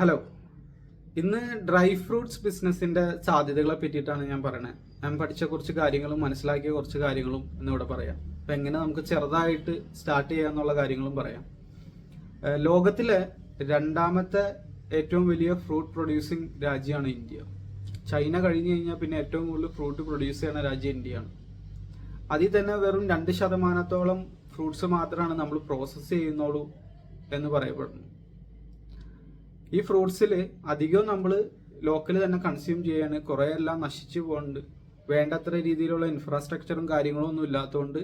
Hello ഇന്ന് dry fruits ബിസിനസിന്റെ സാധ്യതകളെ പറ്റിയിട്ടാണ് ഞാൻ പറയുന്നത് ഞാൻ പഠിച്ച കുറച്ച് കാര്യങ്ങളും മനസ്സിലാക്കിയ കുറച്ച് കാര്യങ്ങളും എന്നിവിടെ പറയാം. അപ്പൊ എങ്ങനെ നമുക്ക് ചെറുതായിട്ട് സ്റ്റാർട്ട് ചെയ്യാമെന്നുള്ള കാര്യങ്ങളും പറയാം. ലോകത്തിലെ രണ്ടാമത്തെ ഏറ്റവും വലിയ ഫ്രൂട്ട് പ്രൊഡ്യൂസിങ് രാജ്യമാണ് ഇന്ത്യ. ചൈന കഴിഞ്ഞു കഴിഞ്ഞാൽ പിന്നെ ഏറ്റവും കൂടുതൽ ഫ്രൂട്ട് പ്രൊഡ്യൂസ് ചെയ്യുന്ന രാജ്യം ഇന്ത്യയാണ്. അതിൽ തന്നെ വെറും രണ്ട് ശതമാനത്തോളം ഫ്രൂട്ട്സ് മാത്രമാണ് നമ്മൾ പ്രോസസ്സ് ചെയ്യുന്നുള്ളൂ എന്ന് പറയപ്പെടുന്നു. ഈ ഫ്രൂട്ട്സിൽ അധികവും നമ്മൾ ലോക്കൽ തന്നെ കൺസ്യൂം ചെയ്യാണ്. കുറേ എല്ലാം നശിച്ചു പോകുന്നുണ്ട് വേണ്ടത്ര രീതിയിലുള്ള ഇൻഫ്രാസ്ട്രക്ചറും കാര്യങ്ങളും ഒന്നും ഇല്ലാത്തതുകൊണ്ട്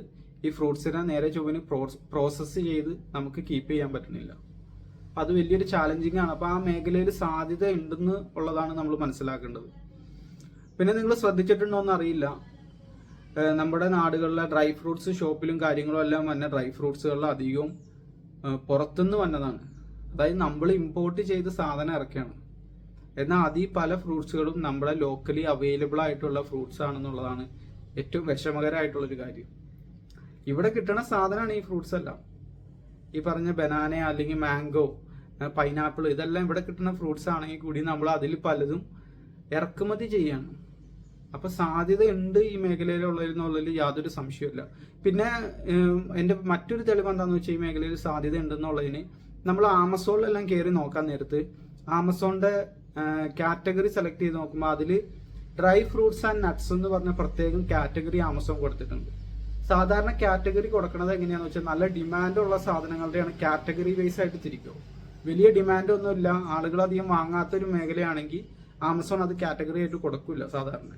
ഈ ഫ്രൂട്ട്സിനെ നേരെ ചൊവ്വന് പ്രോസസ്സ് ചെയ്ത് നമുക്ക് കീപ്പ് ചെയ്യാൻ പറ്റുന്നില്ല. അപ്പം അത് വലിയൊരു ചാലഞ്ചിങ് ആണ്. അപ്പോൾ ആ മേഖലയിൽ സാധ്യത ഉണ്ടെന്ന് ഉള്ളതാണ് നമ്മൾ മനസ്സിലാക്കേണ്ടത്. പിന്നെ നിങ്ങൾ ശ്രദ്ധിച്ചിട്ടുണ്ടോ എന്ന് അറിയില്ല. നമ്മുടെ നാടുകളിലെ ഡ്രൈ ഫ്രൂട്ട്സ് ഷോപ്പിലും കാര്യങ്ങളും എല്ലാം വന്ന ഡ്രൈ ഫ്രൂട്ട്സുകളിൽ അധികവും പുറത്തുനിന്ന് വന്നതാണ്. അതായത് നമ്മൾ ഇമ്പോർട്ട് ചെയ്ത് സാധനം ഇറക്കുകയാണ് എന്നാൽ അതിൽ പല ഫ്രൂട്ട്സുകളും നമ്മുടെ ലോക്കലി അവൈലബിൾ ആയിട്ടുള്ള ഫ്രൂട്ട്സ് ആണെന്നുള്ളതാണ് ഏറ്റവും വിഷമകരമായിട്ടുള്ളൊരു കാര്യം. ഇവിടെ കിട്ടുന്ന സാധനമാണ് ഈ ഫ്രൂട്ട്സ് എല്ലാം. ഈ പറഞ്ഞ ബനാന അല്ലെങ്കിൽ മാംഗോ പൈനാപ്പിൾ ഇതെല്ലാം ഇവിടെ കിട്ടുന്ന ഫ്രൂട്ട്സ് ആണെങ്കിൽ കൂടി നമ്മൾ അതിൽ പലതും ഇറക്കുമതി ചെയ്യാണ്. അപ്പൊ സാധ്യത ഉണ്ട് ഈ മേഖലയിലുള്ളതിൽ യാതൊരു സംശയമില്ല പിന്നെ എന്റെ മറ്റൊരു തെളിവ് എന്താന്ന് വെച്ചാൽ ഈ മേഖലയിൽ സാധ്യത ഉണ്ടെന്നുള്ളതിന് നമ്മൾ ആമസോണിലെല്ലാം കയറി നോക്കാൻ നേരത്ത് ആമസോണിന്റെ കാറ്റഗറി സെലക്ട് ചെയ്ത് നോക്കുമ്പോൾ അതിൽ ഡ്രൈ ഫ്രൂട്ട്സ് ആൻഡ് നട്ട്സ് എന്ന് പറഞ്ഞ പ്രത്യേകം കാറ്റഗറി ആമസോൺ കൊടുത്തിട്ടുണ്ട്. സാധാരണ കാറ്റഗറി കൊടുക്കുന്നത് എങ്ങനെയാണെന്ന് വെച്ചാൽ നല്ല ഡിമാൻഡുള്ള സാധനങ്ങളുടെയാണ് കാറ്റഗറി വൈസ് ആയിട്ട് തിരിക്കുക. വലിയ ഡിമാൻഡ് ഒന്നുമില്ല ആളുകൾ അധികം വാങ്ങാത്തൊരു മേഖലയാണെങ്കിൽ ആമസോൺ അത് കാറ്റഗറി ആയിട്ട് കൊടുക്കില്ല സാധാരണ.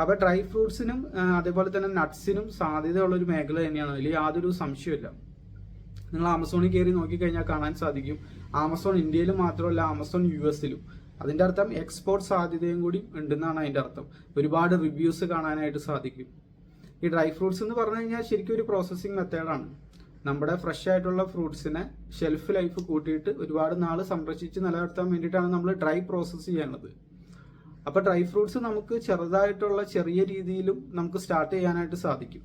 അപ്പൊ ഡ്രൈ ഫ്രൂട്ട്സിനും അതേപോലെ തന്നെ നട്ട്സിനും സാധ്യതയുള്ള ഒരു മേഖല തന്നെയാണ്. അതിൽ യാതൊരു സംശയമില്ല നിങ്ങൾ ആമസോണിൽ കയറി നോക്കിക്കഴിഞ്ഞാൽ കാണാൻ സാധിക്കും. ആമസോൺ ഇന്ത്യയിൽ മാത്രമല്ല ആമസോൺ യു എസിലും അതിന്റെ അർത്ഥം എക്സ്പോർട്ട് സാധ്യതയും കൂടി ഉണ്ടെന്നാണ് അതിന്റെ അർത്ഥം. ഒരുപാട് റിവ്യൂസ് കാണാനായിട്ട് സാധിക്കും. ഈ ഡ്രൈ ഫ്രൂട്ട്സ് എന്ന് പറഞ്ഞു കഴിഞ്ഞാൽ ശരിക്കും ഒരു പ്രോസസ്സിങ് മെത്തേഡാണ് നമ്മുടെ ഫ്രഷ് ആയിട്ടുള്ള ഫ്രൂട്ട്സിനെ ഷെൽഫ് ലൈഫ് കൂട്ടിയിട്ട് ഒരുപാട് നാൾ സംരക്ഷിച്ച് നിലനിർത്താൻ വേണ്ടിയിട്ടാണ് നമ്മൾ ഡ്രൈ പ്രോസസ്സ് ചെയ്യുന്നത്. അപ്പോൾ ഡ്രൈ ഫ്രൂട്ട്സ് നമുക്ക് ചെറുതായിട്ടുള്ള ചെറിയ രീതിയിലും നമുക്ക് സ്റ്റാർട്ട് ചെയ്യാനായിട്ട് സാധിക്കും.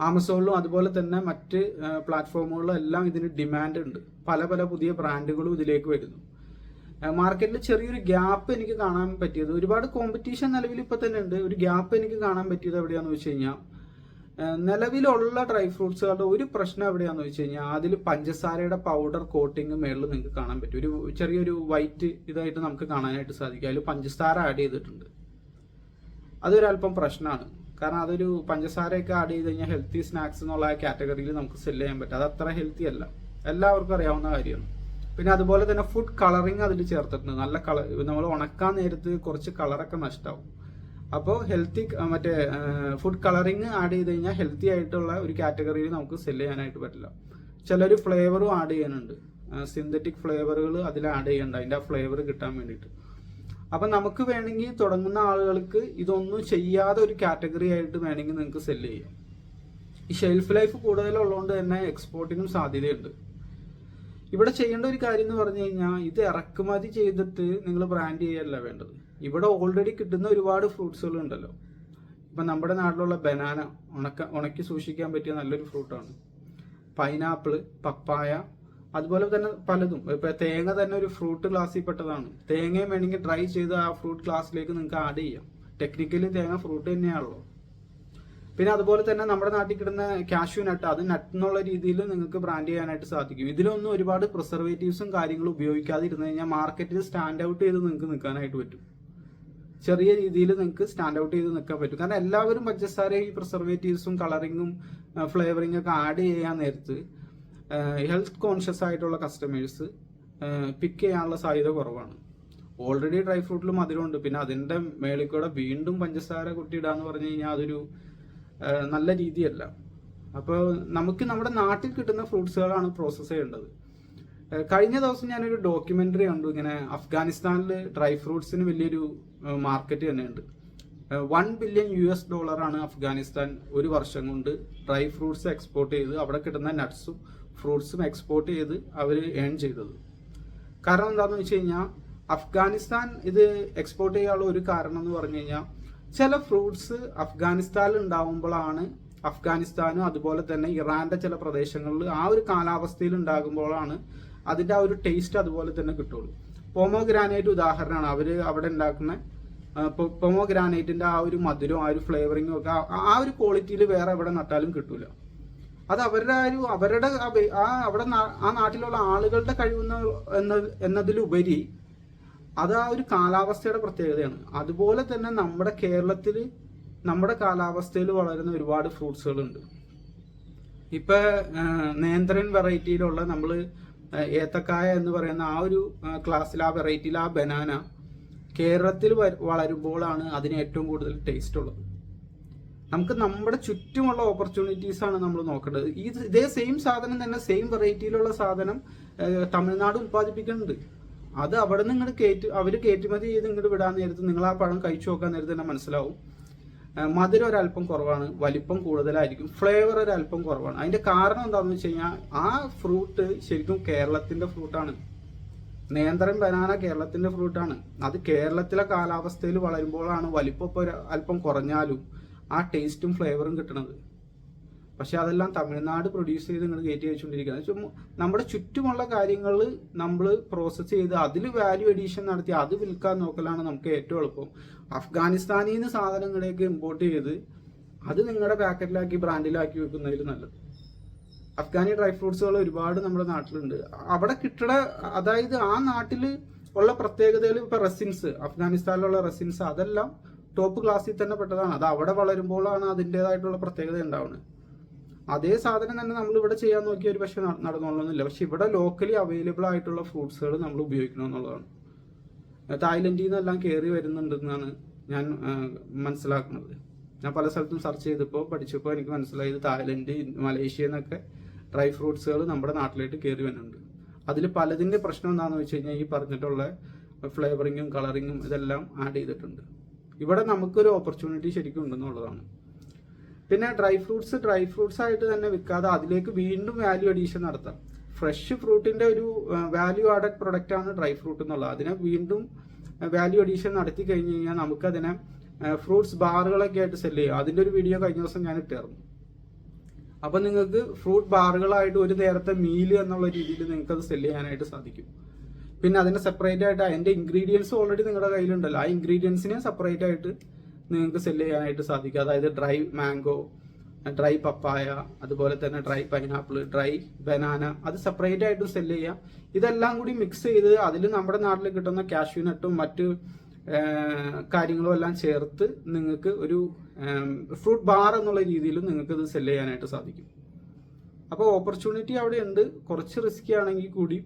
ആമസോണിലും അതുപോലെ തന്നെ മറ്റ് പ്ലാറ്റ്ഫോമുകളിലും എല്ലാം ഇതിന് ഡിമാൻഡ് ഉണ്ട്. പല പല പുതിയ ബ്രാൻഡുകളും ഇതിലേക്ക് വരുന്നു. മാർക്കറ്റിൽ ചെറിയൊരു ഗ്യാപ്പ് എനിക്ക് കാണാൻ പറ്റിയത് ഒരുപാട് കോമ്പറ്റീഷൻ നിലവിൽ ഇപ്പം തന്നെ ഉണ്ട്. ഒരു ഗ്യാപ്പ് എനിക്ക് കാണാൻ പറ്റിയത് എവിടെയാണെന്ന് വെച്ച് കഴിഞ്ഞാൽ നിലവിലുള്ള ഡ്രൈ ഫ്രൂട്ട്സുകളുടെ ഒരു പ്രശ്നം എവിടെയാന്ന് വെച്ച് കഴിഞ്ഞാൽ അതിൽ പഞ്ചസാരയുടെ പൗഡർ കോട്ടിങ് മേളിൽ നിങ്ങൾക്ക് കാണാൻ പറ്റും. ഒരു ചെറിയൊരു വൈറ്റ് ഇതായിട്ട് നമുക്ക് കാണാനായിട്ട് സാധിക്കും. അതിൽ പഞ്ചസാര ആഡ് ചെയ്തിട്ടുണ്ട്. അതൊരല്പം പ്രശ്നമാണ് കാരണം അതൊരു പഞ്ചസാരയൊക്കെ ആഡ് ചെയ്ത് കഴിഞ്ഞാൽ ഹെൽത്തി സ്നാക്സ് എന്നുള്ള ആ കാറ്റഗറിയിൽ നമുക്ക് സെൽ ചെയ്യാൻ പറ്റും. അത് അത്ര ഹെൽത്തി അല്ല. എല്ലാവർക്കും അറിയാവുന്ന കാര്യമാണ്. പിന്നെ അതുപോലെ തന്നെ ഫുഡ് കളറിങ് അതിൽ ചേർത്തിട്ടുണ്ട്. നല്ല കളർ നമ്മൾ ഉണക്കാൻ നേരത്ത് കുറച്ച് കളറൊക്കെ നഷ്ടമാവും അപ്പോൾ ഹെൽത്തി മറ്റേ ഫുഡ് കളറിങ് ആഡ് ചെയ്ത് കഴിഞ്ഞാൽ ഹെൽത്തി ആയിട്ടുള്ള ഒരു കാറ്റഗറിയിൽ നമുക്ക് സെൽ ചെയ്യാനായിട്ട് പറ്റില്ല. ചിലർ ഫ്ലേവറും ആഡ് ചെയ്യാനുണ്ട് സിന്തറ്റിക് ഫ്ലേവറുകൾ അതിൽ ആഡ് ചെയ്യണ്ട അതിന്റെ ആ ഫ്ലേവർ കിട്ടാൻ വേണ്ടിയിട്ട്. അപ്പൊ നമുക്ക് വേണമെങ്കിൽ തുടങ്ങുന്ന ആളുകൾക്ക് ഇതൊന്നും ചെയ്യാതെ ഒരു കാറ്റഗറി ആയിട്ട് വേണമെങ്കിൽ നിങ്ങൾക്ക് സെൽ ചെയ്യാം. ഈ ഷെൽഫ് ലൈഫ് കൂടുതലുള്ളതുകൊണ്ട് തന്നെ എക്സ്പോർട്ടിനും സാധ്യതയുണ്ട്. ഇവിടെ ചെയ്യേണ്ട ഒരു കാര്യം എന്ന് പറഞ്ഞു കഴിഞ്ഞാൽ ഇത് ഇറക്കുമതി ചെയ്തിട്ട് നിങ്ങൾ ബ്രാൻഡ് ചെയ്യല്ല വേണ്ടത്. ഇവിടെ ഓൾറെഡി കിട്ടുന്ന ഒരുപാട് ഫ്രൂട്ട്സുകൾ ഉണ്ടല്ലോ. ഇപ്പൊ നമ്മുടെ നാട്ടിലുള്ള ബനാന ഉണക്ക ഉണക്കി സൂക്ഷിക്കാൻ പറ്റിയ നല്ലൊരു ഫ്രൂട്ടാണ് പൈനാപ്പിൾ പപ്പായ അതുപോലെ തന്നെ പലതും. ഇപ്പൊ തേങ്ങ തന്നെ ഒരു ഫ്രൂട്ട് ക്ലാസ്സിൽ പെട്ടതാണ്. തേങ്ങയും വേണമെങ്കിൽ ഡ്രൈ ചെയ്ത് ആ ഫ്രൂട്ട് ക്ലാസ്സിലേക്ക് നിങ്ങൾക്ക് ആഡ് ചെയ്യാം. ടെക്നിക്കലി തേങ്ങ ഫ്രൂട്ട് തന്നെയാണല്ലോ. പിന്നെ അതുപോലെ തന്നെ നമ്മുടെ നാട്ടിൽ കിട്ടുന്ന കാഷ്യൂ നട്ട് അത് നട്ട് എന്നുള്ള രീതിയിൽ നിങ്ങൾക്ക് ബ്രാൻഡ് ചെയ്യാനായിട്ട് സാധിക്കും. ഇതിലൊന്നും ഒരുപാട് പ്രിസർവേറ്റീവ്സും കാര്യങ്ങളും ഉപയോഗിക്കാതെ ഇരുന്ന് കഴിഞ്ഞാൽ മാർക്കറ്റിൽ സ്റ്റാൻഡ് ഔട്ട് ചെയ്ത് നിങ്ങൾക്ക് നിൽക്കാനായിട്ട് പറ്റും. ചെറിയ രീതിയിൽ നിങ്ങൾക്ക് സ്റ്റാൻഡ് ഔട്ട് ചെയ്ത് നിൽക്കാൻ പറ്റും. കാരണം എല്ലാവരും പഞ്ചസാര ഈ പ്രിസർവേറ്റീവ്സും കളറിങ്ങും ഫ്ലേവറിംഗ് ഒക്കെ ആഡ് ചെയ്യാൻ നേരത്ത് ഹെൽത്ത് കോൺഷ്യസ് ആയിട്ടുള്ള കസ്റ്റമേഴ്സ് പിക്ക് ചെയ്യാനുള്ള സാധ്യത കുറവാണ്. ഓൾറെഡി ഡ്രൈ ഫ്രൂട്ടിൽ മധുരമുണ്ട് പിന്നെ അതിന്റെ മേളിൽ കൂടെ വീണ്ടും പഞ്ചസാര കുട്ടിയിടാന്ന് പറഞ്ഞു കഴിഞ്ഞാൽ അതൊരു നല്ല രീതിയല്ല. അപ്പോൾ നമുക്ക് നമ്മുടെ നാട്ടിൽ കിട്ടുന്ന ഫ്രൂട്ട്സുകളാണ് പ്രോസസ്സ് ചെയ്യേണ്ടത്. കഴിഞ്ഞ ദിവസം ഞാനൊരു ഡോക്യുമെന്ററി കണ്ടു. ഇങ്ങനെ അഫ്ഗാനിസ്ഥാനിൽ ഡ്രൈ ഫ്രൂട്ട്സിന് വലിയൊരു മാർക്കറ്റ് തന്നെയുണ്ട്. വൺ ബില്യൺ യു എസ് ഡോളറാണ് അഫ്ഗാനിസ്ഥാൻ ഒരു വർഷം കൊണ്ട് ഡ്രൈ ഫ്രൂട്ട്സ് എക്സ്പോർട്ട് ചെയ്ത് അവിടെ കിട്ടുന്ന നട്ട്സും ഫ്രൂട്ട്സും എക്സ്പോർട്ട് ചെയ്ത് അവർ ഏൺ ചെയ്തത്. കാരണം എന്താണെന്ന് വെച്ച് കഴിഞ്ഞാൽ അഫ്ഗാനിസ്ഥാൻ ഇത് എക്സ്പോർട്ട് ചെയ്യാനുള്ള ഒരു കാരണം എന്ന് പറഞ്ഞു കഴിഞ്ഞാൽ ചില ഫ്രൂട്ട്സ് അഫ്ഗാനിസ്ഥാനിൽ ഉണ്ടാകുമ്പോഴാണ് അഫ്ഗാനിസ്ഥാനും അതുപോലെ തന്നെ ഇറാന്റെ ചില പ്രദേശങ്ങളിൽ ആ ഒരു കാലാവസ്ഥയിൽ ഉണ്ടാകുമ്പോഴാണ് അതിന്റെ ആ ഒരു ടേസ്റ്റ് അതുപോലെ തന്നെ കിട്ടുള്ളൂ. പൊമോഗ്രാനൈറ്റ് ഉദാഹരണമാണ്. അവർ അവിടെ ഉണ്ടാക്കുന്ന പൊമോഗ്രാനൈറ്റിന്റെ ആ ഒരു മധുരവും ആ ഒരു ഫ്ലേവറിങ്ങും ഒക്കെ ആ ഒരു ക്വാളിറ്റിയിൽ വേറെ എവിടെ നട്ടാലും കിട്ടൂല. അത് അവരുടെ ഒരു അവരുടെ ആ അവിടെ ആ നാട്ടിലുള്ള ആളുകളുടെ കഴിവെന്ന എന്ന എന്നതിലുപരി അത് ആ ഒരു കാലാവസ്ഥയുടെ പ്രത്യേകതയാണ്. അതുപോലെ തന്നെ നമ്മുടെ കേരളത്തിൽ നമ്മുടെ കാലാവസ്ഥയിൽ വളരുന്ന ഒരുപാട് ഫ്രൂട്ട്സുകളുണ്ട്. ഇപ്പൊ നേന്ത്രൻ വെറൈറ്റിയിലുള്ള നമ്മൾ ഏത്തക്കായ എന്ന് പറയുന്ന ആ ഒരു ക്ലാസ്സിൽ ആ വെറൈറ്റിയിൽ ആ ബനാന കേരളത്തിൽ വളരുമ്പോഴാണ് അതിന് ഏറ്റവും കൂടുതൽ ടേസ്റ്റ് ഉള്ളത്. നമുക്ക് നമ്മുടെ ചുറ്റുമുള്ള ഓപ്പർച്യൂണിറ്റീസ് ആണ് നമ്മൾ നോക്കേണ്ടത്. ഈ ഇതേ സെയിം സാധനം തന്നെ സെയിം വെറൈറ്റിയിലുള്ള സാധനം തമിഴ്നാട് ഉത്പാദിപ്പിക്കുന്നുണ്ട് അത് അവിടെ നിന്ന് ഇങ്ങോട്ട് കയറ്റി അവർ കയറ്റുമതി ചെയ്ത് ഇങ്ങോട്ട് വിടാൻ നേരത്ത് നിങ്ങൾ ആ പഴം കഴിച്ചു നോക്കാൻ നേരത്ത് തന്നെ മനസ്സിലാവും. മധുര ഒരല്പം കുറവാണ് വലിപ്പം കൂടുതലായിരിക്കും ഫ്ലേവർ ഒരല്പം കുറവാണ്. അതിന്റെ കാരണം എന്താണെന്ന് വെച്ച് കഴിഞ്ഞാൽ ആ ഫ്രൂട്ട് ശരിക്കും കേരളത്തിന്റെ ഫ്രൂട്ടാണ് നേന്ത്രൻ ബനാന കേരളത്തിന്റെ ഫ്രൂട്ടാണ് അത് കേരളത്തിലെ കാലാവസ്ഥയിൽ വളരുമ്പോഴാണ് വലിപ്പം അല്പം കുറഞ്ഞാലും ആ ടേസ്റ്റും ഫ്ലേവറും കിട്ടണത്. പക്ഷെ അതെല്ലാം തമിഴ്നാട് പ്രൊഡ്യൂസ് ചെയ്ത് നിങ്ങൾ കയറ്റി വെച്ചുകൊണ്ടിരിക്കുകയാണ് നമ്മുടെ ചുറ്റുമുള്ള കാര്യങ്ങൾ നമ്മൾ പ്രോസസ്സ് ചെയ്ത് അതിൽ വാല്യൂ എഡീഷൻ നടത്തി അത് വിൽക്കാൻ നോക്കലാണ് നമുക്ക് ഏറ്റവും എളുപ്പം. അഫ്ഗാനിസ്ഥാനിൽ നിന്ന് സാധനങ്ങളേക്ക് ഇമ്പോർട്ട് ചെയ്ത് അത് നിങ്ങളുടെ പാക്കറ്റിലാക്കി ബ്രാൻഡിലാക്കി വെക്കുന്നതിൽ നല്ലത്. അഫ്ഗാനി ഡ്രൈ ഫ്രൂട്ട്സുകൾ ഒരുപാട് നമ്മുടെ നാട്ടിലുണ്ട്. അവിടെ കിട്ടണ അതായത് ആ നാട്ടിൽ ഉള്ള പ്രത്യേകതകൾ ഇപ്പൊ റെസിൻസ് അഫ്ഗാനിസ്ഥാനിലുള്ള റെസിൻസ് അതെല്ലാം ടോപ്പ് ക്ലാസ്സിൽ തന്നെ പെട്ടതാണ്. അത് അവിടെ വളരുമ്പോഴാണ് അതിന്റെതായിട്ടുള്ള പ്രത്യേകത ഉണ്ടാവുന്നത്. അതേ സാധനം തന്നെ നമ്മൾ ഇവിടെ ചെയ്യാൻ നോക്കിയ ഒരു പക്ഷേ നടന്നോളണമെന്നില്ല പക്ഷെ ഇവിടെ ലോക്കലി അവൈലബിൾ ആയിട്ടുള്ള ഫ്രൂട്ട്സുകൾ നമ്മൾ ഉപയോഗിക്കണം എന്നുള്ളതാണ് തായ്ലൻഡിൽ നിന്നെല്ലാം കയറി വരുന്നുണ്ടെന്നാണ് ഞാൻ മനസ്സിലാക്കുന്നത്. ഞാൻ പല സ്ഥലത്തും സെർച്ച് ചെയ്തപ്പോൾ പഠിച്ചപ്പോൾ എനിക്ക് മനസ്സിലായത് തായ്ലൻഡ് മലേഷ്യ എന്നൊക്കെ ഡ്രൈ ഫ്രൂട്ട്സുകൾ നമ്മുടെ നാട്ടിലേക്ക് കയറി വരുന്നുണ്ട്. അതിൽ പലതിന്റെ പ്രശ്നം എന്താണെന്ന് വെച്ച് കഴിഞ്ഞാൽ ഈ പറഞ്ഞിട്ടുള്ള ഫ്ലേവറിങ്ങും കളറിങ്ങും ഇതെല്ലാം ആഡ് ചെയ്തിട്ടുണ്ട്. ഇവിടെ നമുക്കൊരു ഓപ്പർച്യൂണിറ്റി ശരിക്കും ഉണ്ടെന്നുള്ളതാണ്. പിന്നെ ഡ്രൈ ഫ്രൂട്ട്സ് ഡ്രൈ ഫ്രൂട്ട്സ് ആയിട്ട് തന്നെ വിൽക്കാതെ അതിലേക്ക് വീണ്ടും വാല്യൂ അഡീഷൻ നടത്താം. ഫ്രഷ് ഫ്രൂട്ടിന്റെ ഒരു വാല്യൂ ആഡഡ് പ്രൊഡക്റ്റ് ആണ് ഡ്രൈ ഫ്രൂട്ട് എന്നുള്ളത്. അതിനെ വീണ്ടും വാല്യൂ അഡീഷൻ നടത്തി കഴിഞ്ഞ് കഴിഞ്ഞാൽ നമുക്കതിനെ ഫ്രൂട്ട്സ് ബാറുകളൊക്കെ ആയിട്ട് സെൽ ചെയ്യാം. അതിന്റെ ഒരു വീഡിയോ കഴിഞ്ഞ ദിവസം ഞാൻ ഇട്ടായിരുന്നു അപ്പം നിങ്ങൾക്ക് ഫ്രൂട്ട് ബാറുകളായിട്ട് ഒരു നേരത്തെ മീൽ എന്നുള്ള രീതിയിൽ നിങ്ങൾക്കത് അത് സെൽ ചെയ്യാനായിട്ട് സാധിക്കും. പിന്നെ അതിന് സെപ്പറേറ്റ് ആയിട്ട് അതിന്റെ ഇൻഗ്രീഡിയൻസ് ഓൾറെഡി നിങ്ങളുടെ കയ്യിലുണ്ടല്ലോ. ആ ഇൻഗ്രീഡിയൻസിനെ സെപ്പറേറ്റ് ആയിട്ട് നിങ്ങൾക്ക് സെൽ ചെയ്യാനായിട്ട് സാധിക്കും. അതായത് ഡ്രൈ മാംഗോ ഡ്രൈ പപ്പായ അതുപോലെ തന്നെ ഡ്രൈ പൈനാപ്പിൾ ഡ്രൈ ബനാന അത് സെപ്പറേറ്റ് ആയിട്ട് സെൽ ചെയ്യാം. ഇതെല്ലാം കൂടി മിക്സ് ചെയ്ത് അതിൽ നമ്മുടെ നാട്ടിൽ കിട്ടുന്ന കാഷ്യൂനട്ടും മറ്റ് കാര്യങ്ങളും എല്ലാം ചേർത്ത് നിങ്ങൾക്ക് ഒരു ഫ്രൂട്ട് ബാർ എന്നുള്ള രീതിയിൽ നിങ്ങൾക്ക് ഇത് സെൽ ചെയ്യാനായിട്ട് സാധിക്കും. അപ്പോൾ ഓപ്പർച്യൂണിറ്റി അവിടെ ഉണ്ട്. കുറച്ച് റിസ്കി ആണെങ്കിൽ കൂടി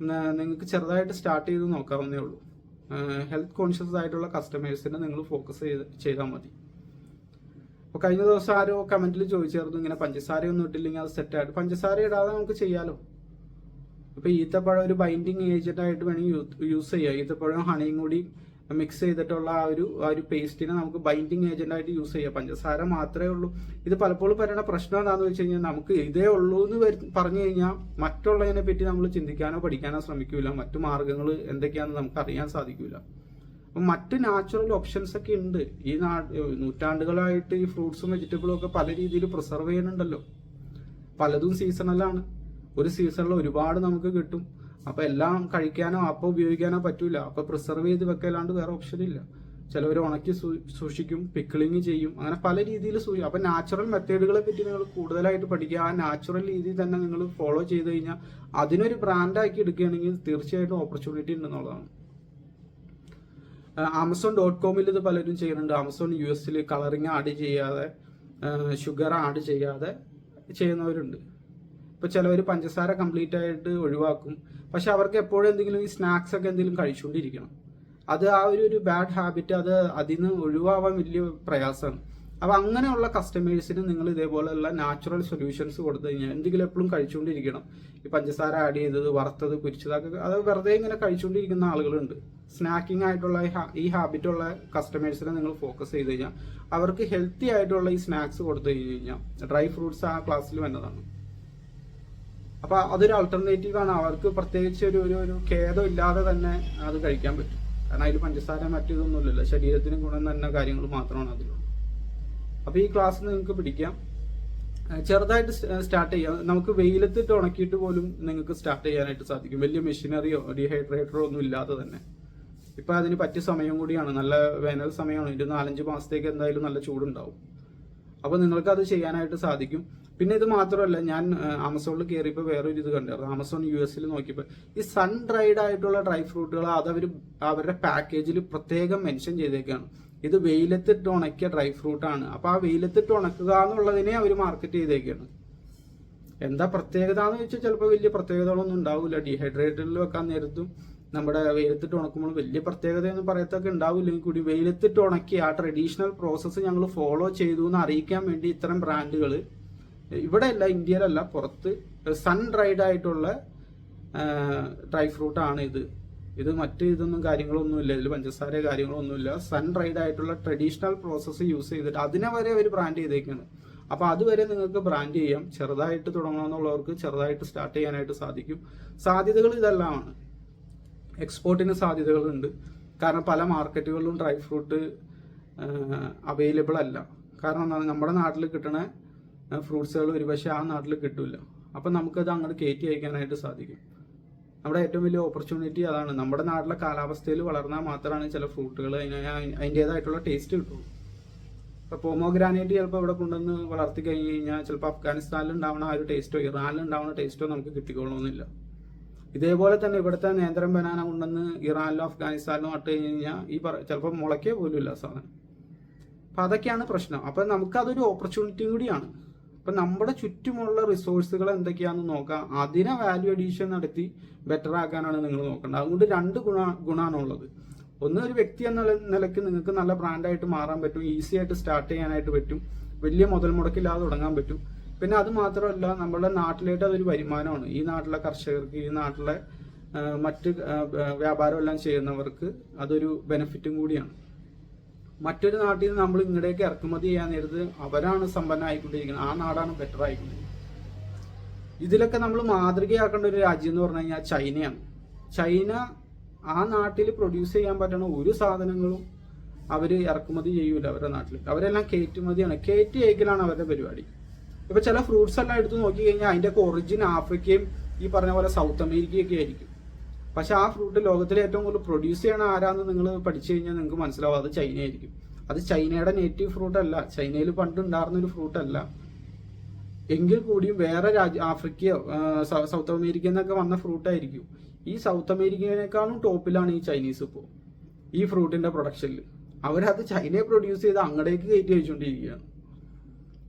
നിങ്ങൾക്ക് ചെറുതായിട്ട് സ്റ്റാർട്ട് ചെയ്ത് നോക്കാവുന്നേ ഉള്ളൂ. ഹെൽത്ത് കോൺഷ്യസ് ആയിട്ടുള്ള കസ്റ്റമേഴ്സിനെ നിങ്ങൾ ഫോക്കസ് ചെയ്ത് ചെയ്താൽ മതി. അപ്പോൾ കഴിഞ്ഞ ദിവസം ആരോ കമന്റിൽ ചോദിച്ചായിരുന്നു ഇങ്ങനെ പഞ്ചസാരയൊന്നും ഇട്ടില്ലെങ്കിൽ അത് സെറ്റായിട്ട് പഞ്ചസാര ഇടാതെ നമുക്ക് ചെയ്യാലോ? അപ്പോൾ ഈത്തപ്പഴം ഒരു ബൈൻഡിങ് ഏജന്റ് ആയിട്ട് വേണമെങ്കിൽ യൂസ് ചെയ്യാം. ഈത്തപ്പഴം ഹണിയും കൂടി മിക്സ് ചെയ്തിട്ടുള്ള ആ ഒരു ആ ഒരു പേസ്റ്റിനെ നമുക്ക് ബൈൻഡിങ് ഏജന്റ് ആയിട്ട് യൂസ് ചെയ്യാം. പഞ്ചസാര മാത്രമേ ഉള്ളൂ. ഇത് പലപ്പോഴും പറയുന്ന പ്രശ്നം എന്താണെന്ന് വെച്ച് കഴിഞ്ഞാൽ നമുക്ക് ഇതേ ഉള്ളൂ എന്ന് പറഞ്ഞു കഴിഞ്ഞാൽ മറ്റുള്ളതിനെ പറ്റി നമ്മൾ ചിന്തിക്കാനോ പഠിക്കാനോ ശ്രമിക്കൂല. മറ്റു മാർഗങ്ങൾ എന്തൊക്കെയാണെന്ന് നമുക്ക് അറിയാൻ സാധിക്കൂല. അപ്പം മറ്റ് നാച്ചുറൽ ഓപ്ഷൻസ് ഒക്കെ ഉണ്ട്. ഈ നാ നൂറ്റാണ്ടുകളായിട്ട് ഈ ഫ്രൂട്ട്സും വെജിറ്റബിളും ഒക്കെ പല രീതിയിൽ പ്രിസർവ് ചെയ്യുന്നുണ്ടല്ലോ. പലതും സീസണലാണ് ഒരു സീസണിൽ ഒരുപാട് നമുക്ക് കിട്ടും. അപ്പൊ എല്ലാം കഴിക്കാനോ അപ്പൊ ഉപയോഗിക്കാനോ പറ്റൂല. അപ്പൊ പ്രിസർവ് ചെയ്ത് വെക്കലാണ്ട് വേറെ ഓപ്ഷൻ ഇല്ല. ചിലവർ ഉണക്കി സൂക്ഷിക്കും പിക്കിളിങ് ചെയ്യും. അങ്ങനെ പല രീതിയിൽ സൂക്ഷിക്കും അപ്പൊ നാച്ചുറൽ മെത്തേഡുകളെ പറ്റി നിങ്ങൾ കൂടുതലായിട്ട് പഠിക്കുക. ആ നാച്ചുറൽ രീതി തന്നെ നിങ്ങൾ ഫോളോ ചെയ്ത് കഴിഞ്ഞാൽ അതിനൊരു ബ്രാൻഡാക്കി എടുക്കുകയാണെങ്കിൽ തീർച്ചയായിട്ടും ഓപ്പർച്യൂണിറ്റി ഉണ്ടെന്നുള്ളതാണ്. ആമസോൺ ഡോട്ട് കോമിൽ ഇത് പലരും ചെയ്യുന്നുണ്ട്. ആമസോൺ യു എസിൽ കളറിങ് ആഡ് ചെയ്യാതെ ഷുഗർ ആഡ് ചെയ്യാതെ ചെയ്യുന്നവരുണ്ട്. ഇപ്പൊ ചിലവർ പഞ്ചസാര കംപ്ലീറ്റ് ആയിട്ട് ഒഴിവാക്കും. പക്ഷെ അവർക്ക് എപ്പോഴും എന്തെങ്കിലും ഈ സ്നാക്സ് ഒക്കെ എന്തെങ്കിലും കഴിച്ചുകൊണ്ടിരിക്കണം അത് ആ ഒരു ഒരു ബാഡ് ഹാബിറ്റ് അത് അതിൽ നിന്ന് ഒഴിവാവാൻ വലിയ പ്രയാസമാണ് അപ്പൊ അങ്ങനെയുള്ള കസ്റ്റമേഴ്സിന് നിങ്ങൾ ഇതേപോലെയുള്ള നാച്ചുറൽ സൊല്യൂഷൻസ് കൊടുത്തു കഴിഞ്ഞാൽ എന്തെങ്കിലും എപ്പോഴും കഴിച്ചുകൊണ്ടിരിക്കണം ഈ പഞ്ചസാര ആഡ് ചെയ്തത് വറുത്തത് പൊരിച്ചതൊക്കെ അത് വെറുതെ ഇങ്ങനെ കഴിച്ചുകൊണ്ടിരിക്കുന്ന ആളുകളുണ്ട്. സ്നാക്കിംഗ് ആയിട്ടുള്ള ഈ ഹാബിറ്റുള്ള കസ്റ്റമേഴ്സിനെ നിങ്ങൾ ഫോക്കസ് ചെയ്ത് കഴിഞ്ഞാൽ അവർക്ക് ഹെൽത്തി ആയിട്ടുള്ള ഈ സ്നാക്സ് കൊടുത്തു കഴിഞ്ഞ് കഴിഞ്ഞാൽ ഡ്രൈ ഫ്രൂട്ട്സ് ആ ക്ലാസ്സിൽ വന്നതാണ്. അപ്പൊ അതൊരു ആൾട്ടർനേറ്റീവ് ആണ്. അവർക്ക് പ്രത്യേകിച്ച് ഒരു ഒരു ഒരു ഖേദം ഇല്ലാതെ തന്നെ അത് കഴിക്കാൻ പറ്റും. കാരണം അതിൽ പഞ്ചസാര മറ്റേതൊന്നുമില്ലല്ലോ. ശരീരത്തിന് ഗുണം തന്നെ കാര്യങ്ങൾ മാത്രമാണ് അതിലുള്ളത് അപ്പൊ ഈ ക്ലാസ് നിങ്ങൾക്ക് പിടിക്കാം. ചെറുതായിട്ട് സ്റ്റാർട്ട് ചെയ്യാം. നമുക്ക് വെയിലത്തിട്ട് ഉണക്കിയിട്ട് പോലും നിങ്ങൾക്ക് സ്റ്റാർട്ട് ചെയ്യാനായിട്ട് സാധിക്കും. വലിയ മെഷീനറിയോ ഡീഹൈഡ്രേറ്ററോ ഒന്നും ഇല്ലാതെ തന്നെ. ഇപ്പൊ അതിന് പറ്റിയ സമയം കൂടിയാണ്. നല്ല വേനൽ സമയമാണ്. ഒരു നാലഞ്ച് മാസത്തേക്ക് എന്തായാലും നല്ല ചൂടുണ്ടാവും. അപ്പോൾ നിങ്ങൾക്ക് അത് ചെയ്യാനായിട്ട് സാധിക്കും. പിന്നെ ഇത് മാത്രമല്ല ഞാൻ ആമസോണിൽ കയറിയപ്പോൾ വേറൊരു ഇത് കണ്ടായിരുന്നു ആമസോൺ യു എസിൽ നോക്കിയപ്പോൾ ഈ സൺ ഡ്രൈഡ് ആയിട്ടുള്ള ഡ്രൈ ഫ്രൂട്ടുകൾ അത് അവർ അവരുടെ പാക്കേജിൽ പ്രത്യേകം മെൻഷൻ ചെയ്തേക്കാണ്. ഇത് വെയിലത്തിട്ട് ഉണക്കിയ ഡ്രൈ ഫ്രൂട്ട് ആണ്. അപ്പൊ ആ വെയിലത്തിട്ട് ഉണക്കുക എന്നുള്ളതിനെ അവർ മാർക്കറ്റ് ചെയ്തേക്കാണ്. എന്താ പ്രത്യേകത എന്ന് വെച്ചാൽ ചിലപ്പോൾ വലിയ പ്രത്യേകതകളൊന്നും ഉണ്ടാവില്ല ഡീഹൈഡ്രേറ്റഡിൽ വെക്കാൻ നേരത്തും നമ്മുടെ വെയിലത്തിട്ട് ഉണക്കുമ്പോൾ വലിയ പ്രത്യേകതയൊന്നും പറയത്തൊക്കെ ഉണ്ടാവില്ലെങ്കിൽ കൂടി വെയിലത്തിട്ട് ഉണക്കി ആ ട്രഡീഷണൽ പ്രോസസ്സ് ഞങ്ങൾ ഫോളോ ചെയ്തു എന്ന് അറിയിക്കാൻ വേണ്ടി ഇത്തരം ബ്രാൻഡുകൾ ഇവിടെ അല്ല ഇന്ത്യയിലല്ല പുറത്ത് സൺ ഡ്രൈഡ് ആയിട്ടുള്ള ഡ്രൈ ഫ്രൂട്ട് ആണ് ഇത്. ഇത് മറ്റ് ഇതൊന്നും കാര്യങ്ങളൊന്നുമില്ല ഇതിൽ പഞ്ചസാര കാര്യങ്ങളൊന്നുമില്ല. സൺ ഡ്രൈഡ് ആയിട്ടുള്ള ട്രഡീഷണൽ പ്രോസസ്സ് യൂസ് ചെയ്തിട്ട് അതിനെ വരെ അവർ ബ്രാൻഡ് ചെയ്തേക്കാണ്. അപ്പോൾ അതുവരെ നിങ്ങൾക്ക് ബ്രാൻഡ് ചെയ്യാം. ചെറുതായിട്ട് തുടങ്ങണമെന്നുള്ളവർക്ക് ചെറുതായിട്ട് സ്റ്റാർട്ട് ചെയ്യാനായിട്ട് സാധിക്കും. സാധ്യതകൾ ഇതെല്ലാമാണ്. എക്സ്പോർട്ടിന് സാധ്യതകളുണ്ട്. കാരണം പല മാർക്കറ്റുകളിലും ഡ്രൈ ഫ്രൂട്ട് അവൈലബിൾ അല്ല. കാരണം നമ്മുടെ നാട്ടിൽ കിട്ടുന്ന ഫ്രൂട്ട്സുകൾ ഒരുപക്ഷെ ആ നാട്ടിൽ കിട്ടില്ല അപ്പം നമുക്കത് അങ്ങോട്ട് കയറ്റി അയക്കാനായിട്ട് സാധിക്കും. നമ്മുടെ ഏറ്റവും വലിയ ഓപ്പർച്യൂണിറ്റി അതാണ്. നമ്മുടെ നാട്ടിലെ കാലാവസ്ഥയിൽ വളർന്നാൽ മാത്രമാണ് ചില ഫ്രൂട്ടുകൾ അതിന് അതിന്റെതായിട്ടുള്ള ടേസ്റ്റ് കിട്ടുള്ളൂ ഇപ്പോൾ പോമോഗ്രാനൈറ്റ് ചിലപ്പോൾ ഇവിടെ കൊണ്ടുവന്ന് വളർത്തി കഴിഞ്ഞ് കഴിഞ്ഞാൽ ചിലപ്പോൾ അഫ്ഗാനിസ്ഥാനിൽ ഉണ്ടാവുന്ന ആ ഒരു ടേസ്റ്റോ ഇറാനിൽ ഉണ്ടാവുന്ന ടേസ്റ്റോ നമുക്ക് കിട്ടിക്കൊള്ളണമെന്നില്ല. ഇതേപോലെ തന്നെ ഇവിടുത്തെ നേന്ത്രം ബനാന കൊണ്ടുവന്ന് ഇറാനിലോ അഫ്ഗാനിസ്ഥാനിലോ നട്ട് കഴിഞ്ഞ് കഴിഞ്ഞാൽ ഈ പറ ചിലപ്പോൾ മുളയ്ക്കേ പോലും ഇല്ല സാധനം. അപ്പം അതൊക്കെയാണ് പ്രശ്നം. അപ്പം നമുക്കതൊരു ഓപ്പർച്യൂണിറ്റിയും കൂടിയാണ്. അപ്പം നമ്മുടെ ചുറ്റുമുള്ള റിസോഴ്സുകൾ എന്തൊക്കെയാണെന്ന് നോക്കാം. അതിനെ വാല്യൂ അഡീഷൻ നടത്തി ബെറ്റർ ആക്കാനാണ് നിങ്ങൾ നോക്കേണ്ടത്. അതുകൊണ്ട് രണ്ട് ഗുണ ഗുണമാണുള്ളത് ഒന്ന് ഒരു വ്യക്തി എന്ന നിലയ്ക്ക് നിങ്ങൾക്ക് നല്ല ബ്രാൻഡായിട്ട് മാറാൻ പറ്റും. ഈസി ആയിട്ട് സ്റ്റാർട്ട് ചെയ്യാനായിട്ട് പറ്റും. വലിയ മുതൽ മുടക്കില്ലാതെ തുടങ്ങാൻ പറ്റും. പിന്നെ അത് മാത്രമല്ല നമ്മുടെ നാട്ടിലേക്ക് അതൊരു വരുമാനമാണ്. ഈ നാട്ടിലെ കർഷകർക്ക് ഈ നാട്ടിലെ മറ്റ് വ്യാപാരമെല്ലാം ചെയ്യുന്നവർക്ക് അതൊരു ബെനിഫിറ്റും കൂടിയാണ്. മറ്റൊരു നാട്ടിൽ നിന്ന് നമ്മൾ ഇങ്ങടേക്ക് ഇറക്കുമതി ചെയ്യാൻ നേരത്ത് അവരാണ് സമ്പന്നമായിക്കൊണ്ടിരിക്കുന്നത്. ആ നാടാണ് ബെറ്റർ ആയിക്കൊണ്ടിരിക്കുന്നത്. ഇതിലൊക്കെ നമ്മൾ മാതൃകയാക്കേണ്ട ഒരു രാജ്യം എന്ന് പറഞ്ഞു കഴിഞ്ഞാൽ ചൈനയാണ്. ചൈന ആ നാട്ടിൽ പ്രൊഡ്യൂസ് ചെയ്യാൻ പറ്റുന്ന ഒരു സാധനങ്ങളും അവർ ഇറക്കുമതി ചെയ്യൂല അവരുടെ നാട്ടിൽ. അവരെല്ലാം കയറ്റുമതിയാണ്. കയറ്റി അയക്കലാണ് അവരുടെ പരിപാടി. ഇപ്പൊ ചില ഫ്രൂട്ട്സ് എല്ലാം എടുത്ത് നോക്കി കഴിഞ്ഞാൽ അതിന്റെ ഒക്കെ ഒറിജിൻ ആഫ്രിക്കയും ഈ പറഞ്ഞ പോലെ സൗത്ത് അമേരിക്കയൊക്കെ ആയിരിക്കും. പക്ഷെ ആ ഫ്രൂട്ട് ലോകത്തിലെ ഏറ്റവും കൂടുതൽ പ്രൊഡ്യൂസ് ചെയ്യണ ആരാന്ന് നിങ്ങൾ പഠിച്ചു കഴിഞ്ഞാൽ നിങ്ങൾക്ക് മനസ്സിലാവും. അത് ചൈന ആയിരിക്കും അത് ചൈനയുടെ നേറ്റീവ് ഫ്രൂട്ട് അല്ല. ചൈനയിൽ പണ്ട് ഉണ്ടായിരുന്ന ഒരു ഫ്രൂട്ട് അല്ല. എങ്കിൽ കൂടിയും വേറെ രാജ്യ ആഫ്രിക്കയോ സൗത്ത് അമേരിക്ക എന്നൊക്കെ വന്ന ഫ്രൂട്ട് ആയിരിക്കും. ഈ സൗത്ത് അമേരിക്കനേക്കാളും ടോപ്പിലാണ് ഈ ചൈനീസ് ഇപ്പോൾ ഈ ഫ്രൂട്ടിന്റെ പ്രൊഡക്ഷനിൽ അവരത് ചൈനയെ പ്രൊഡ്യൂസ് ചെയ്ത് അങ്ങടേക്ക് കയറ്റി വെച്ചുകൊണ്ടിരിക്കുകയാണ്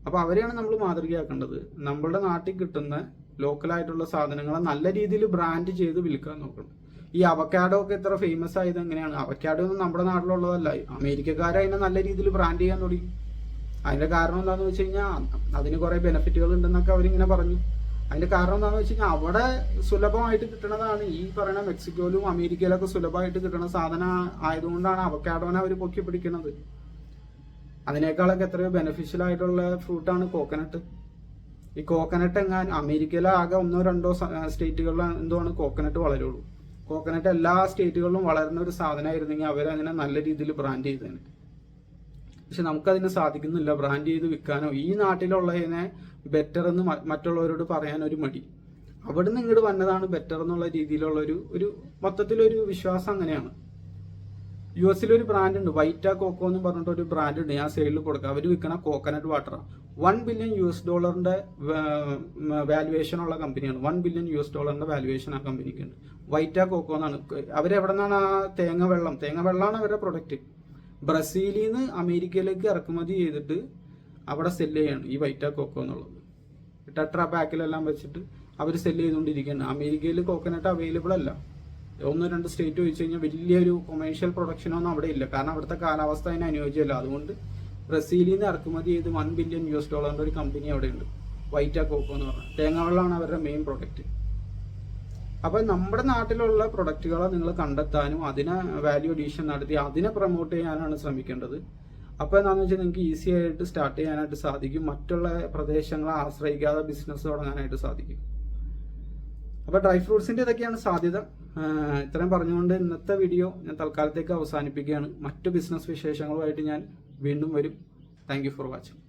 അപ്പോൾ അവരെയാണ് നമ്മൾ മാതൃകയാക്കേണ്ടത്. നമ്മളുടെ നാട്ടിൽ കിട്ടുന്ന ലോക്കലായിട്ടുള്ള സാധനങ്ങളെ നല്ല രീതിയിൽ ബ്രാൻഡ് ചെയ്ത് വിൽക്കാൻ നോക്കണം. ഈ അവക്കാഡോ ഒക്കെ ഇത്ര ഫേമസ് ആയത് എങ്ങനെയാണ്? അവക്കാഡോ ഒന്നും നമ്മുടെ നാട്ടിലുള്ളതല്ല. അമേരിക്കക്കാർ അതിനെ നല്ല രീതിയിൽ ബ്രാൻഡ് ചെയ്യാൻ തുടങ്ങി. അതിന്റെ കാരണം എന്താണെന്ന് വെച്ച് കഴിഞ്ഞാൽ അതിന് കുറെ ബെനിഫിറ്റുകൾ ഉണ്ടെന്നൊക്കെ അവരിങ്ങനെ പറഞ്ഞു. അതിന്റെ കാരണം എന്താണെന്ന് വെച്ച് കഴിഞ്ഞാൽ അവിടെ സുലഭമായിട്ട് കിട്ടണതാണ് ഈ പറയുന്ന മെക്സിക്കോയിലും അമേരിക്കയിലൊക്കെ സുലഭമായിട്ട് കിട്ടുന്ന സാധനം ആയതുകൊണ്ടാണ് അവക്കാഡോനെ അവർ പൊക്കി പിടിക്കുന്നത് അതിനേക്കാളൊക്കെ എത്രയോ ബെനിഫിഷ്യൽ ആയിട്ടുള്ള ഫ്രൂട്ടാണ് കോക്കനട്ട് ഈ കോക്കനട്ട് എങ്ങാൻ അമേരിക്കയിലെ ആകെ ഒന്നോ രണ്ടോ സ്റ്റേറ്റുകളിൽ എന്തോ ആണ് കോക്കനട്ട് വളരുള്ളൂ. കോക്കനട്ട് എല്ലാ സ്റ്റേറ്റുകളിലും വളരുന്ന ഒരു സാധനമായിരുന്നെങ്കിൽ അവരതിനെ നല്ല രീതിയിൽ ബ്രാൻഡ് ചെയ്തേനെ. പക്ഷെ നമുക്കതിന് സാധിക്കുന്നില്ല. ബ്രാൻഡ് ചെയ്ത് വിൽക്കാനോ ഈ നാട്ടിലുള്ളതിനെ ബെറ്റർ എന്ന് മറ്റുള്ളവരോട് പറയാനൊരു മടി. അവിടെ നിന്ന് ഇങ്ങോട്ട് വന്നതാണ് ബെറ്റർ എന്നുള്ള രീതിയിലുള്ള ഒരു ഒരു മൊത്തത്തിലൊരു വിശ്വാസം അങ്ങനെയാണ്. യു എസിൽ ഒരു ബ്രാൻഡ് ഉണ്ട്. വൈറ്റ കോക്കോ എന്ന് പറഞ്ഞിട്ട് ഒരു ബ്രാൻഡ് ഉണ്ട്. ഞാൻ സൈഡിൽ കൊടുക്കുക അവർ വിൽക്കണ coconut water one billion U S ഡോളറിന്റെ വാല്യുവേഷൻ ഉള്ള കമ്പനിയാണ് വൺ ബില്യൺ യു എസ് ഡോളറിന്റെ വാല്യുവേഷൻ ആ കമ്പനിക്ക് ഉണ്ട്. വൈറ്റ കോക്കോ എന്നാണ്. അവരെവിടെ നിന്നാണ് ആ തേങ്ങ വെള്ളം? തേങ്ങ വെള്ളമാണ് അവരുടെ പ്രൊഡക്റ്റ് ബ്രസീലിൽ നിന്ന് അമേരിക്കയിലേക്ക് ഇറക്കുമതി ചെയ്തിട്ട് അവിടെ സെല്ല് ചെയ്യാണ് ഈ വൈറ്റ കോക്കോ എന്നുള്ളത്. ടെട്ര പാക്കിലെല്ലാം വെച്ചിട്ട് അവർ സെല്ല് ചെയ്തുകൊണ്ടിരിക്കുകയാണ്. അമേരിക്കയിൽ കോക്കനട്ട് അവൈലബിൾ അല്ല. ഒന്ന് രണ്ട് സ്റ്റേറ്റ് ചോദിച്ചു കഴിഞ്ഞാൽ വലിയൊരു കൊമേഴ്ഷ്യൽ പ്രൊഡക്ഷനൊന്നും അവിടെ ഇല്ല. കാരണം അവിടുത്തെ കാലാവസ്ഥ അതിന് അനുയോജ്യമല്ല. അതുകൊണ്ട് ബ്രസീലിൽ നിന്ന് ഇറക്കുമതി ചെയ്ത് വൺ ബില്യൺ യു എസ് ഡോളറിന്റെ ഒരു കമ്പനി അവിടെ ഉണ്ട്. വൈറ്റ കോക്കോ എന്ന് പറഞ്ഞാൽ തേങ്ങാവെള്ളമാണ് അവരുടെ മെയിൻ പ്രൊഡക്റ്റ് അപ്പൊ നമ്മുടെ നാട്ടിലുള്ള പ്രൊഡക്റ്റുകളെ നിങ്ങൾ കണ്ടെത്താനും അതിനെ വാല്യൂ അഡീഷൻ നടത്തി അതിനെ പ്രൊമോട്ട് ചെയ്യാനാണ് ശ്രമിക്കേണ്ടത്. അപ്പൊ എന്താണെന്ന് വെച്ചാൽ നിങ്ങൾക്ക് ഈസി ആയിട്ട് സ്റ്റാർട്ട് ചെയ്യാനായിട്ട് സാധിക്കും. മറ്റുള്ള പ്രദേശങ്ങളെ ആശ്രയിക്കാതെ ബിസിനസ് തുടങ്ങാനായിട്ട് സാധിക്കും. അപ്പോൾ ഡ്രൈ ഫ്രൂട്ട്സിന്റെ ഇതൊക്കെയാണ് സാധ്യത. ഇത്രയും പറഞ്ഞുകൊണ്ട് ഇന്നത്തെ വീഡിയോ ഞാൻ തൽക്കാലത്തേക്ക് അവസാനിപ്പിക്കുകയാണ്. മറ്റു ബിസിനസ് വിശേഷങ്ങളുമായിട്ട് ഞാൻ വീണ്ടും വരും. Thank for watching